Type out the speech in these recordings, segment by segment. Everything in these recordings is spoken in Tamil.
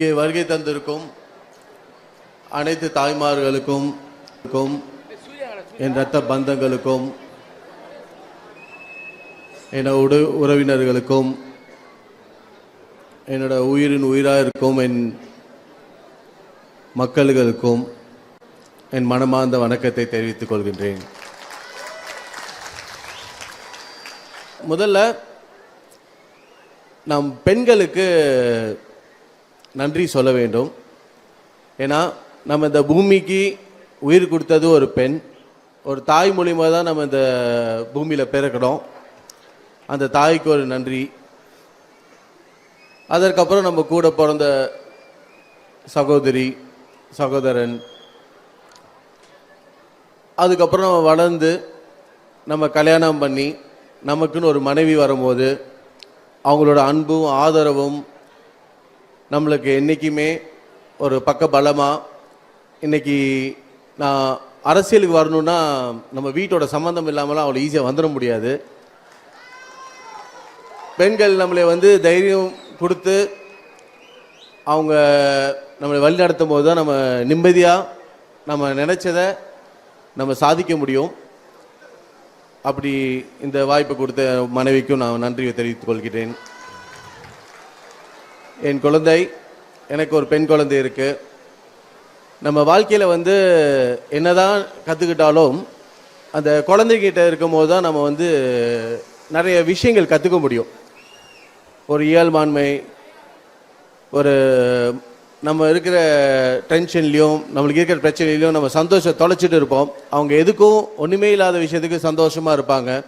இங்கே வருகை தந்திருக்கும் அனைத்து தாய்மார்களுக்கும் என் ரத்த பந்தங்களுக்கும் என் உடு உறவினர்களுக்கும் என்னோட உயிரின் உயிராக இருக்கும் என் மக்களுக்கும் என் மனமார்ந்த வணக்கத்தை தெரிவித்துக் கொள்கின்றேன். முதல்ல நம் பெண்களுக்கு நன்றி சொல்ல வேண்டும். ஏன்னா நம்ம இந்த பூமிக்கு உயிர் கொடுத்தது ஒரு பெண். ஒரு தாய் மூலியமாக தான் நம்ம இந்த பூமியில் பிறக்கணும் அந்த தாய்க்கு ஒரு நன்றி. அதற்கப்புறம் நம்ம கூட பிறந்த சகோதரி சகோதரன். அதுக்கப்புறம் நம்ம வளர்ந்து நம்ம கல்யாணம் பண்ணி நமக்குன்னு ஒரு மனைவி வரும்போது அவங்களோட அன்பும் ஆதரவும் நம்மளுக்கு என்றைக்குமே ஒரு பக்க பலமாக இன்னைக்கு நான் அரசியலுக்கு வரணும்னா நம்ம வீட்டோட சம்மந்தம் இல்லாமலாம் அவ்வளோ ஈஸியாக வந்துட முடியாது. பெண்கள் நம்மளை வந்து தைரியம் கொடுத்து அவங்க நம்மளை வழி நடத்தும் போது தான் நம்ம நிம்மதியாக நம்ம நினச்சதை நம்ம சாதிக்க முடியும். அப்படி இந்த வாய்ப்பு கொடுத்த மனைவிக்கும் நான் நன்றியை தெரிவித்துக் கொள்கிறேன். என் குழந்தை எனக்கு ஒரு பெண் குழந்தை இருக்குது நம்ம வாழ்க்கையில் வந்து என்னதான் கற்றுக்கிட்டாலும் அந்த குழந்தைகிட்ட இருக்கும்போது தான் நம்ம வந்து நிறைய விஷயங்கள் கற்றுக்க முடியும். ஒரு இயல்பான்மை ஒரு நம்ம இருக்கிற டென்ஷன்லையும் நம்மளுக்கு இருக்கிற பிரச்சனையிலையும் நம்ம சந்தோஷம் தொலைச்சிட்டு இருப்போம். அவங்க எதுக்கும் ஒன்றுமே இல்லாத விஷயத்துக்கு சந்தோஷமாக இருப்பாங்க.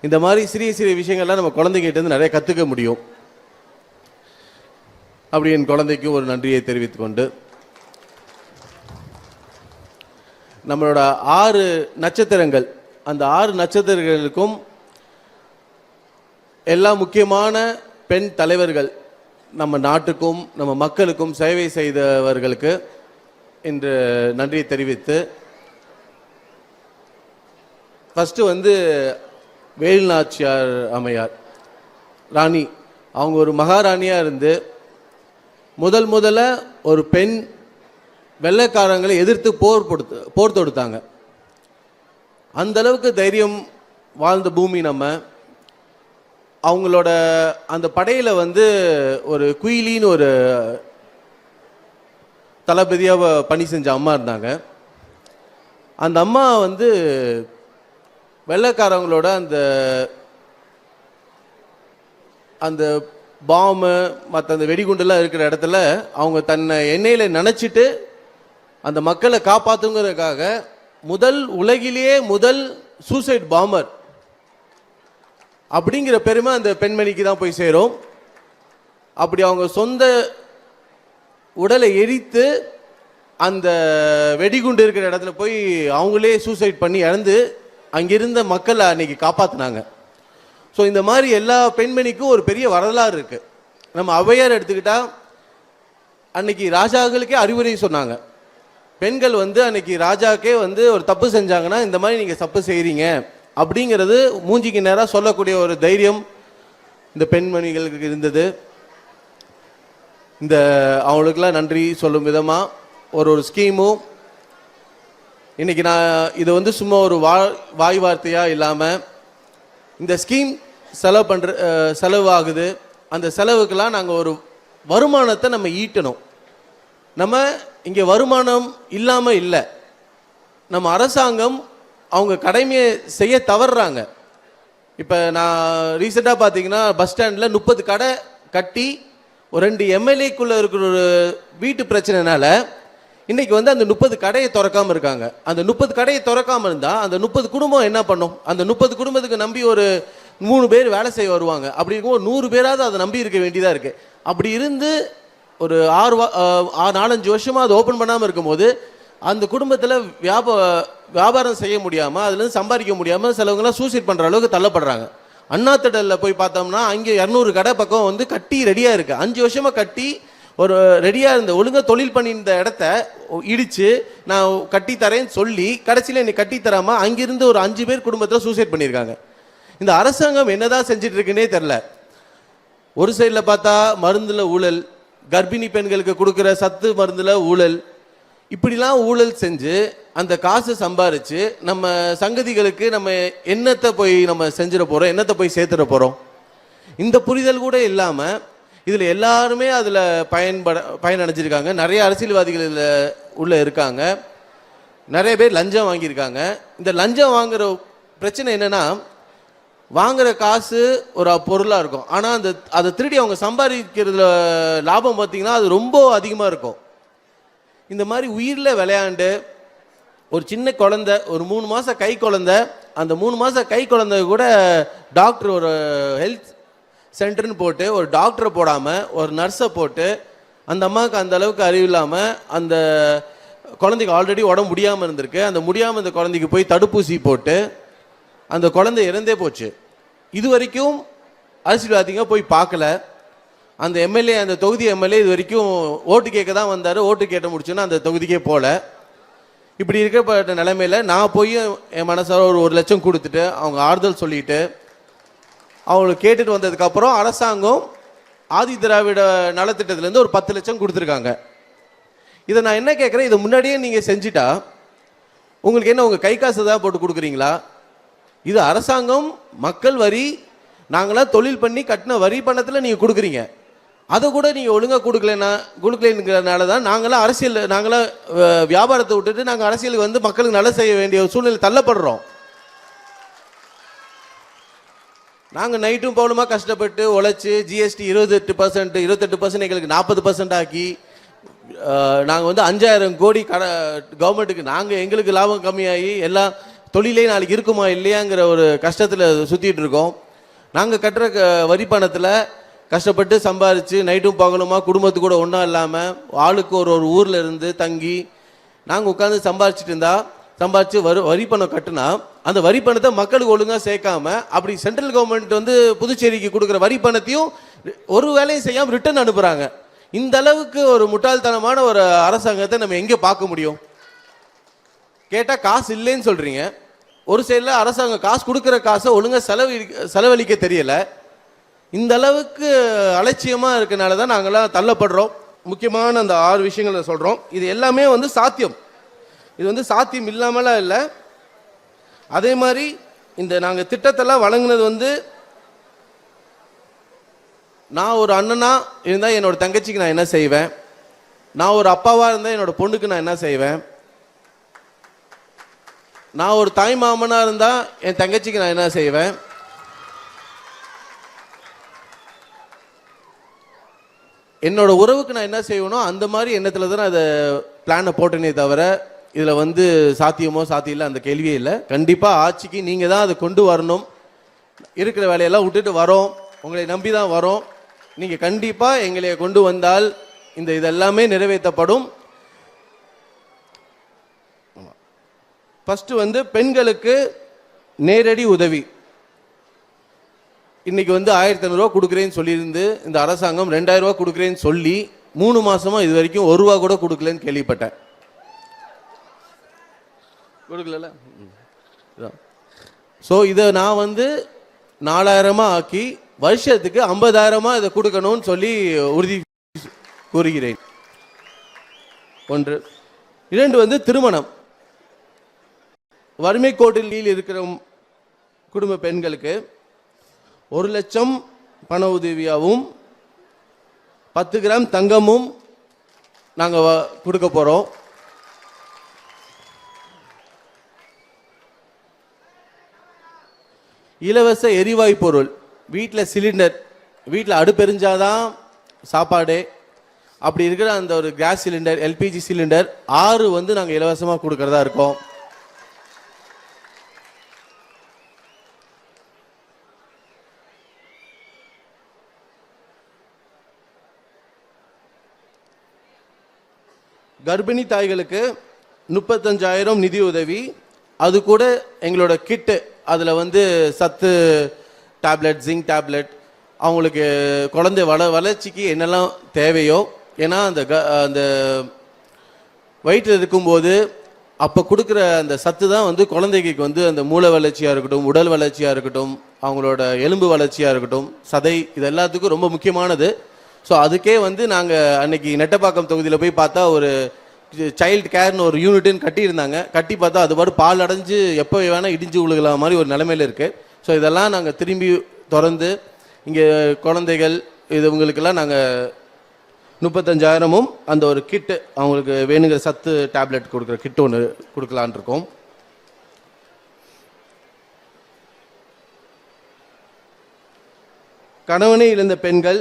இந்த மாதிரி சிறிய சிறிய விஷயங்கள்லாம் நம்ம குழந்தைகிட்டேருந்து நிறைய கற்றுக்க முடியும். அப்படி என் குழந்தைக்கும் ஒரு நன்றியை தெரிவித்துக் கொண்டு நம்மளோட ஆறு நட்சத்திரங்கள் அந்த ஆறு நட்சத்திரங்களுக்கும் எல்லா முக்கியமான பெண் தலைவர்கள் நம்ம நாட்டுக்கும் நம்ம மக்களுக்கும் சேவை செய்தவர்களுக்கு இன்று நன்றியை தெரிவித்து ஃபஸ்ட்டு வந்து வேலுநாச்சியார் அம்மையார். ராணி அவங்க ஒரு மகாராணியாக இருந்து முதல் முதல்ல ஒரு பெண் வெள்ளைக்காரங்களை எதிர்த்து போர் கொடுத்து போர் தொடுத்தாங்க. அந்த அளவுக்கு தைரியம் வாழ்ந்த பூமி நம்ம. அவங்களோட அந்த படையில் வந்து ஒரு குயிலின்னு ஒரு தளபதியாக பணி செஞ்ச அம்மா இருந்தாங்க. அந்த அம்மா வந்து வெள்ளைக்காரவங்களோட அந்த அந்த பாம்பு மற்ற அந்த வெடிகுண்டுலாம் இருக்கிற இடத்துல அவங்க தன்னை எண்ணெயில் நினச்சிட்டு அந்த மக்களை காப்பாற்றுங்கிறதுக்காக முதல் உலகிலேயே முதல் சூசைட் பாம்பர் அப்படிங்கிற பெருமை அந்த பெண்மணிக்கு தான் போய் சேரும். அப்படி அவங்க சொந்த உடலை எரித்து அந்த வெடிகுண்டு இருக்கிற இடத்துல போய் அவங்களே சூசைட் பண்ணி இறந்து அங்கிருந்த மக்களை அன்னைக்கு காப்பாற்றினாங்க ஸோ இந்த மாதிரி எல்லா பெண்மணிக்கும் ஒரு பெரிய வரலாறு இருக்கு. நம்ம ஔவையார் எடுத்துக்கிட்டா அன்னைக்கு ராஜாக்களுக்கே அறிவுரை சொன்னாங்க. பெண்கள் வந்து அன்னைக்கு ராஜாக்கே வந்து ஒரு தப்பு செஞ்சாங்கன்னா இந்த மாதிரி நீங்கள் தப்பு செய்கிறீங்க அப்படிங்கிறது மூஞ்சிக்கு நேராக சொல்லக்கூடிய ஒரு தைரியம் இந்த பெண்மணிகளுக்கு இருந்தது. இந்த அவங்களுக்கெல்லாம் நன்றி சொல்லும் விதமாக ஒரு ஒரு ஸ்கீமும் இன்னைக்கு நான் இது வந்து சும்மா ஒரு வா வாய் வார்த்தையாக இல்லாமல் இந்த ஸ்கீம் செலவு பண்ணுற செலவு ஆகுது அந்த செலவுக்கெல்லாம் நாங்கள் ஒரு வருமானத்தை நம்ம ஈட்டணும். நம்ம இங்கே வருமானம் இல்லாமல் இல்லை. நம்ம அரசாங்கம் அவங்க கடமையை செய்ய தவறுறாங்க. இப்போ நான் ரீசெண்டாக பார்த்தீங்கன்னா பஸ் ஸ்டாண்டில் முப்பது கடை கட்டி ஒரு ரெண்டு எம்எல்ஏக்குள்ளே இருக்கிற ஒரு வீட்டு பிரச்சனைனால இன்றைக்கி வந்து அந்த முப்பது கடையை திறக்காமல் இருக்காங்க. அந்த முப்பது கடையை திறக்காமல் இருந்தால் அந்த முப்பது குடும்பம் என்ன பண்ணும்? அந்த முப்பது குடும்பத்துக்கு நம்பி ஒரு மூணு பேர் வேலை செய்ய வருவாங்க. அப்படி இருக்கும் ஒரு நூறு பேராவது அதை நம்பி இருக்க வேண்டியதாக இருக்குது அப்படி இருந்து ஒரு ஆறு வா- ஆறு நாலஞ்சு வருஷமாக அதை ஓப்பன் பண்ணாமல் இருக்கும்போது அந்த குடும்பத்தில் வியாப வியாபாரம் செய்ய முடியாமல் அதுலேருந்து சம்பாதிக்க முடியாமல் சிலவங்கலாம் சூசைட் பண்ணுற அளவுக்கு தள்ளப்படுறாங்க. அண்ணா திடல்ல போய் பார்த்தோம்னா அங்கே இரநூறு கடை பக்கம் வந்து கட்டி ரெடியாக இருக்குது அஞ்சு வருஷமாக கட்டி ஒரு ரெடியாக இருந்த ஒழுங்கா தொழில் பண்ணியிருந்த இடத்த இடித்து நான் கட்டி தரேன்னு சொல்லி கடைசியில் என்னை கட்டி அங்கிருந்து ஒரு அஞ்சு பேர் குடும்பத்தில் சூசைட் பண்ணியிருக்காங்க. இந்த அரசாங்கம் என்னதான் செஞ்சுட்டு இருக்குன்னே தெரில ஒரு சைடில் பார்த்தா மருந்தில் ஊழல் கர்ப்பிணி பெண்களுக்கு கொடுக்குற சத்து மருந்தில் ஊழல். இப்படிலாம் ஊழல் செஞ்சு அந்த காசை சம்பாரித்து நம்ம சங்கதிகளுக்கு நம்ம என்னத்தை போய் நம்ம செஞ்சிட போகிறோம் என்னத்தை போய் சேர்த்துட போகிறோம் இந்த புரிதல் கூட இல்லாமல் இதில் எல்லாருமே அதில் பயன்பட பயனடைஞ்சிருக்காங்க. நிறைய அரசியல்வாதிகள் இதில் உள்ள இருக்காங்க. நிறைய பேர் லஞ்சம் வாங்கியிருக்காங்க. இந்த லஞ்சம் வாங்குற பிரச்சனை என்னென்னா வாங்குற காசு ஒரு பொருளாக இருக்கும். ஆனால் அந்த அதை திருடி அவங்க சம்பாதிக்கிறதுல லாபம் பார்த்தீங்கன்னா அது ரொம்ப அதிகமாக இருக்கும். இந்த மாதிரி உயிரில் விளையாண்டு ஒரு சின்ன குழந்தை ஒரு மூணு மாதம் கை குழந்தை அந்த மூணு மாதம் கை குழந்தை கூட டாக்டர் ஒரு ஹெல்த் சென்டர்னு போட்டு ஒரு டாக்டரை போடாமல் ஒரு நர்ஸை போட்டு அந்த அம்மாவுக்கு அந்த அளவுக்கு அறிவு இல்லாமல் அந்த குழந்தைக்கு ஆல்ரெடி உடம்பு முடியாமல் இருந்திருக்கு. அந்த முடியாமல் இந்த குழந்தைக்கு போய் தடுப்பூசி போட்டு அந்த குழந்தை இறந்தே போச்சு. இது வரைக்கும் அரசியல்வாதிங்க போய் பார்க்கல. அந்த எம்எல்ஏ அந்த தொகுதி எம்எல்ஏ இது வரைக்கும் ஓட்டு கேட்க தான் வந்தார். ஓட்டு கேட்ட முடிச்சுன்னா அந்த தொகுதிக்கே போகல இப்படி இருக்கப்பட்ட நிலைமையில் நான் போய் என் மனசார ஒரு ஒரு லட்சம் கொடுத்துட்டு அவங்க ஆறுதல் சொல்லிட்டு அவங்களுக்கு கேட்டுட்டு வந்ததுக்கப்புறம் அரசாங்கம் ஆதி திராவிட நலத்திட்டத்திலேருந்து ஒரு பத்து லட்சம் கொடுத்துருக்காங்க. இதை நான் என்ன கேட்குறேன்? இதை முன்னாடியே நீங்கள் செஞ்சிட்டா உங்களுக்கு என்ன உங்கள் கை காசு தான் போட்டு கொடுக்குறீங்களா? இது அரசாங்கம் மக்கள் வரி நாங்களாம் தொழில் பண்ணி கட்டின வரி பணத்தில் நீங்கள் கொடுக்குறீங்க. அதை கூட நீங்கள் ஒழுங்காக கொடுக்கலனா கொடுக்கலங்கிறனால தான் நாங்களாம் அரசியல் நாங்களாம் வியாபாரத்தை விட்டுட்டு நாங்கள் அரசியலுக்கு வந்து மக்களுக்கு நல்ல செய்ய வேண்டிய ஒரு சூழ்நிலை தள்ளப்படுறோம். நாங்கள் நைட்டும் பவுனுமா கஷ்டப்பட்டு உழைச்சி ஜிஎஸ்டி இருபத்தெட்டு பர்சன்ட் இருபத்தெட்டு பர்சன்ட் எங்களுக்கு நாற்பது பர்சன்ட் ஆக்கி நாங்கள் வந்து அஞ்சாயிரம் கோடி கட கவர்மெண்ட்டுக்கு நாங்கள் எங்களுக்கு லாபம் கம்மியாகி எல்லாம் தொழிலே நாளைக்கு இருக்குமா இல்லையாங்கிற ஒரு கஷ்டத்தில் சுற்றிட்டு இருக்கோம். நாங்கள் கட்டுற க- வரி பணத்தில் கஷ்டப்பட்டு சம்பாரித்து நைட்டும் பகலுமா குடும்பத்து கூட ஒன்றும் இல்லாமல் ஆளுக்கு ஒரு ஒரு ஊரில் இருந்து தங்கி நாங்கள் உட்காந்து சம்பாரிச்சிட்டு இருந்தா சம்பாரித்து வரி வரி பணம் கட்டினா அந்த வரி பணத்தை மக்களுக்கு ஒழுங்காக சேர்க்காம அப்படி சென்ட்ரல் கவர்மெண்ட் வந்து புதுச்சேரிக்கு கொடுக்குற வரி பணத்தையும் ஒரு வேலையும் செய்யாமல் ரிட்டர்ன் அனுப்புகிறாங்க இந்த அளவுக்கு ஒரு முட்டாள்தனமான ஒரு அரசாங்கத்தை நம்ம எங்கே பார்க்க முடியும்? கேட்டால் காசு இல்லைன்னு சொல்கிறீங்க ஒரு சைடில் அரசாங்கம் காசு கொடுக்குற காசை ஒழுங்காக செலவு செலவழிக்க தெரியலை. இந்த அளவுக்கு அலட்சியமாக இருக்கனால தான் நாங்களாம் தள்ளப்படுறோம். முக்கியமான அந்த ஆறு விஷயங்களை சொல்கிறோம் இது எல்லாமே வந்து சாத்தியம். இது வந்து சாத்தியம் இல்லாமலாம் இல்லை. அதே மாதிரி இந்த நாங்கள் திட்டத்தெல்லாம் வழங்கினது வந்து நான் ஒரு அண்ணனா இருந்தால் என்னோட தங்கச்சிக்கு நான் என்ன செய்வேன்? நான் ஒரு அப்பாவாக இருந்தால் என்னோட பொண்ணுக்கு நான் என்ன செய்வேன்? நான் ஒரு தாய் மாமனாக இருந்தால் என் தங்கச்சிக்கு நான் என்ன செய்வேன்? என்னோட உறவுக்கு நான் என்ன செய்வேனோ அந்த மாதிரி எண்ணத்தில் தான் நான் அதை பிளானை போட்டேனே தவிர இதில் வந்து சாத்தியமோ சாத்தியம் இல்லை அந்த கேள்வியே இல்லை. கண்டிப்பாக ஆட்சிக்கு நீங்கள் தான் அதை கொண்டு வரணும். இருக்கிற வேலையெல்லாம் விட்டுட்டு வரோம். உங்களை நம்பி தான் வரோம். நீங்கள் கண்டிப்பாக எங்களை கொண்டு வந்தால் இந்த இதெல்லாமே நிறைவேற்றப்படும். ஃபஸ்ட்டு வந்து பெண்களுக்கு நேரடி உதவி. இன்னைக்கு வந்து ஆயிரத்தி ஐநூறுரூவா கொடுக்குறேன்னு சொல்லியிருந்து இந்த அரசாங்கம் ரெண்டாயிரம் கொடுக்குறேன்னு சொல்லி மூணு மாசமா இது வரைக்கும் ஒரு ரூபா கூட கொடுக்கலன்னு கேள்விப்பட்டேன். கொடுக்கல ஸோ இதை நான் வந்து நாலாயிரமா ஆக்கி வருஷத்துக்கு ஐம்பதாயிரமா இதை கொடுக்கணும்னு சொல்லி உறுதி கூறுகிறேன். ஒன்று. இரண்டு வந்து திருமணம். வறுமை கோட்டில் கீழ் இருக்கிற குடும்ப பெண்களுக்கு ஒரு லட்சம் பண உதவியாகவும் பத்து கிராம் தங்கமும் நாங்கள் கொடுக்க போகிறோம் இலவச எரிவாயு பொருள் வீட்டில் சிலிண்டர் வீட்டில் அடுப்பெரிஞ்சாதான் சாப்பாடு. அப்படி இருக்கிற அந்த ஒரு கேஸ் சிலிண்டர் எல்பிஜி சிலிண்டர் ஆறு வந்து நாங்கள் இலவசமாக கொடுக்குறதா இருக்கோம். கர்ப்பிணி தாய்களுக்கு முப்பத்தஞ்சாயிரம் நிதி உதவி. அது கூட எங்களோட கிட்டு. அதில் வந்து சத்து டேப்லெட் ஜிங்க் டேப்லெட். அவங்களுக்கு குழந்தை வள வளர்ச்சிக்கு என்னெல்லாம் தேவையோ ஏன்னா அந்த க அந்த வயிற்றில் இருக்கும்போது அப்போ கொடுக்குற அந்த சத்து தான் வந்து குழந்தைக்கு வந்து அந்த மூளை வளர்ச்சியாக இருக்கட்டும் உடல் வளர்ச்சியாக இருக்கட்டும் அவங்களோட எலும்பு வளர்ச்சியாக இருக்கட்டும் சதை இது எல்லாத்துக்கும் ரொம்ப முக்கியமானது. ஸோ அதுக்கே வந்து நாங்கள் அன்னைக்கு நெட்டப்பாக்கம் தொகுதியில் போய் பார்த்தா ஒரு சைல்டு கேர்னு ஒரு யூனிட்னு கட்டியிருந்தாங்க. கட்டி பார்த்தா அது பாடு பால் அடைஞ்சு எப்போ வேணால் இடிஞ்சு விழுகலாம் மாதிரி ஒரு நிலைமையில் இருக்குது ஸோ இதெல்லாம் நாங்கள் திரும்பி திறந்து இங்கே குழந்தைகள் இது இவங்களுக்கெல்லாம் நாங்கள் முப்பத்தஞ்சாயிரமும் அந்த ஒரு கிட்டு அவங்களுக்கு வேணுங்கிற சத்து டேப்லெட் கொடுக்குற கிட்டு ஒன்று கொடுக்கலான் இருக்கோம். கணவனை இழந்த பெண்கள்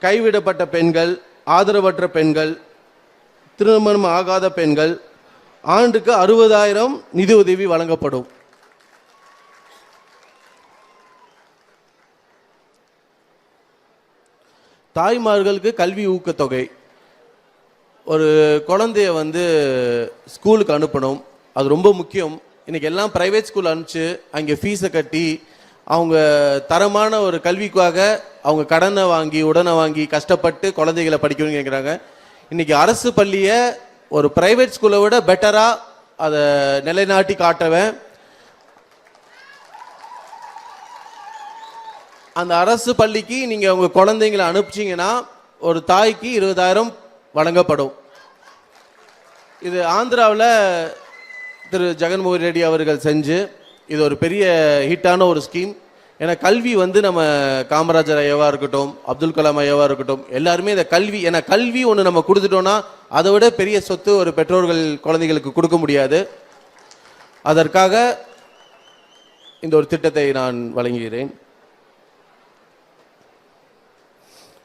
கைவிடப்பட்ட பெண்கள் ஆதரவற்ற பெண்கள் திருமணம் ஆகாத பெண்கள் ஆண்டுக்கு அறுபதாயிரம் நிதியுதவி வழங்கப்படும். தாய்மார்களுக்கு கல்வி ஊக்கத்தொகை. ஒரு குழந்தைய வந்து ஸ்கூலுக்கு அனுப்பணும். அது ரொம்ப முக்கியம். இன்னைக்கு எல்லாம் பிரைவேட் ஸ்கூல் அனுப்பிச்சு அங்கே ஃபீஸை கட்டி அவங்க தரமான ஒரு கல்விக்காக அவங்க கடனை வாங்கி உடனே வாங்கி கஷ்டப்பட்டு குழந்தைகளை படிக்கணும்னு கேட்குறாங்க இன்னைக்கு அரசு பள்ளியை ஒரு பிரைவேட் ஸ்கூலை விட பெட்டராக அதை நிலைநாட்டி காட்டுவேன். அந்த அரசு பள்ளிக்கு நீங்கள் உங்கள் குழந்தைங்களை அனுப்பிச்சிங்கன்னா ஒரு தாய்க்கு இருபதாயிரம் வழங்கப்படும். இது ஆந்திராவில் திரு ஜெகன்மோகன் ரெட்டி அவர்கள் செஞ்சு இது ஒரு பெரிய ஹிட்டான ஒரு ஸ்கீம். ஏன்னா கல்வி வந்து நம்ம காமராஜர் ஐயாவாக இருக்கட்டும் அப்துல் கலாம் ஐயாவாக இருக்கட்டும் எல்லாருமே இந்த கல்வி ஏன்னா கல்வி ஒன்று நம்ம கொடுத்துட்டோம்னா அதை விட பெரிய சொத்து ஒரு பெற்றோர்கள் குழந்தைகளுக்கு கொடுக்க முடியாது. அதற்காக இந்த ஒரு திட்டத்தை நான் வழங்குகிறேன்.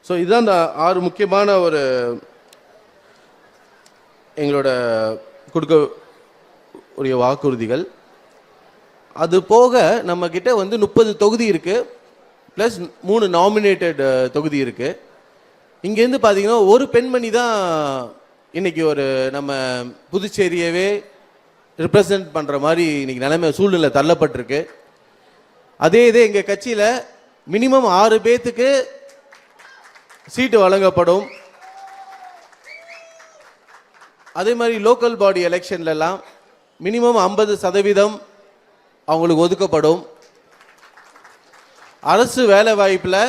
ஸோ இதுதான் இந்த ஆறு முக்கியமான ஒரு எங்களோட கொடுக்க உரிய வாக்குறுதிகள். அது போக நம்ம கிட்ட வந்து முப்பது தொகுதி இருக்கு ப்ளஸ் மூணு நாமினேட்டட் தொகுதி இருக்கு. இங்கேருந்து பார்த்தீங்கன்னா ஒரு பெண்மணி தான் இன்னைக்கு ஒரு நம்ம புதுச்சேரியவே ரிப்ரசன்ட் பண்ணுற மாதிரி இன்னைக்கு நிலைமை சூழ்நிலை தள்ளப்பட்டிருக்கு. அதே இதே எங்கள் கட்சியில் மினிமம் ஆறு பேர்த்துக்கு சீட்டு வழங்கப்படும். அதே மாதிரி லோக்கல் பாடி எலெக்ஷன்லலாம் மினிமம் ஐம்பது சதவீதம் அவங்களுக்கு ஒதுக்கப்படும். அரசு வேலை வாய்ப்பில்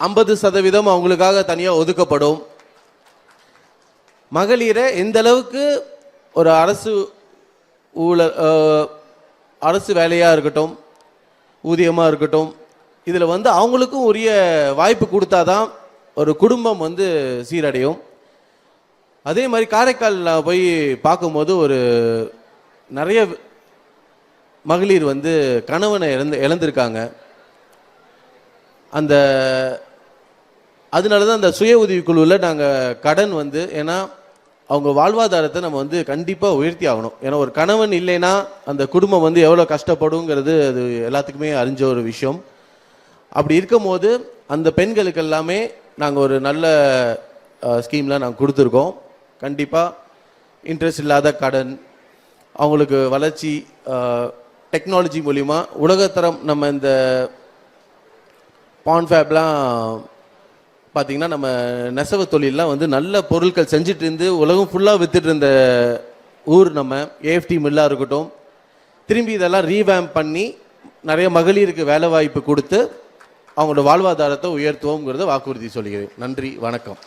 ஐம்பது சதவீதம் அவங்களுக்காக தனியாக ஒதுக்கப்படும். மகளிரை எந்த அளவுக்கு ஒரு அரசு ஊழல் அரசு வேலையாக இருக்கட்டும் ஊதியமாக இருக்கட்டும் இதில் வந்து அவங்களுக்கும் உரிய வாய்ப்பு கொடுத்தாதான் ஒரு குடும்பம் வந்து சீரடையும். அதே மாதிரி காரைக்காலில் போய் பார்க்கும்போது ஒரு நிறைய மகளிர் வந்து கணவனை இழந்து இழந்திருக்காங்க. அந்த அதனால தான் அந்த சுய உதவிக்குழுவில் நாங்கள் கடன் வந்து ஏன்னா அவங்க வாழ்வாதாரத்தை நம்ம வந்து கண்டிப்பாக உயர்த்தி ஆகணும். ஏன்னா ஒரு கணவன் இல்லைன்னா அந்த குடும்பம் வந்து எவ்வளோ கஷ்டப்படுங்கிறது அது எல்லாத்துக்குமே அறிஞ்ச ஒரு விஷயம். அப்படி இருக்கும் போது அந்த பெண்களுக்கு எல்லாமே நாங்கள் ஒரு நல்ல ஸ்கீம்லாம் நாங்கள் கொடுத்துருக்கோம். கண்டிப்பாக இன்ட்ரெஸ்ட் இல்லாத கடன் அவங்களுக்கு வளர்ச்சி டெக்னாலஜி மூலிமா உலகத்தரம் நம்ம இந்த பான்ஃபேப்லாம் பார்த்தீங்கன்னா நம்ம நெசவு தொழிலெலாம் வந்து நல்ல பொருட்கள் செஞ்சுட்டு இருந்து உலகம் ஃபுல்லாக விற்றுட்டு இருந்த ஊர் நம்ம ஏஎஃப்டி மில்லாக இருக்கட்டும். திரும்பி இதெல்லாம் ரீவேம் பண்ணி நிறைய மகளிருக்கு வேலை வாய்ப்பு கொடுத்து அவங்களோட வாழ்வாதாரத்தை உயர்த்துவோங்கிறத வாக்குறுதி சொல்கிறேன். நன்றி வணக்கம்.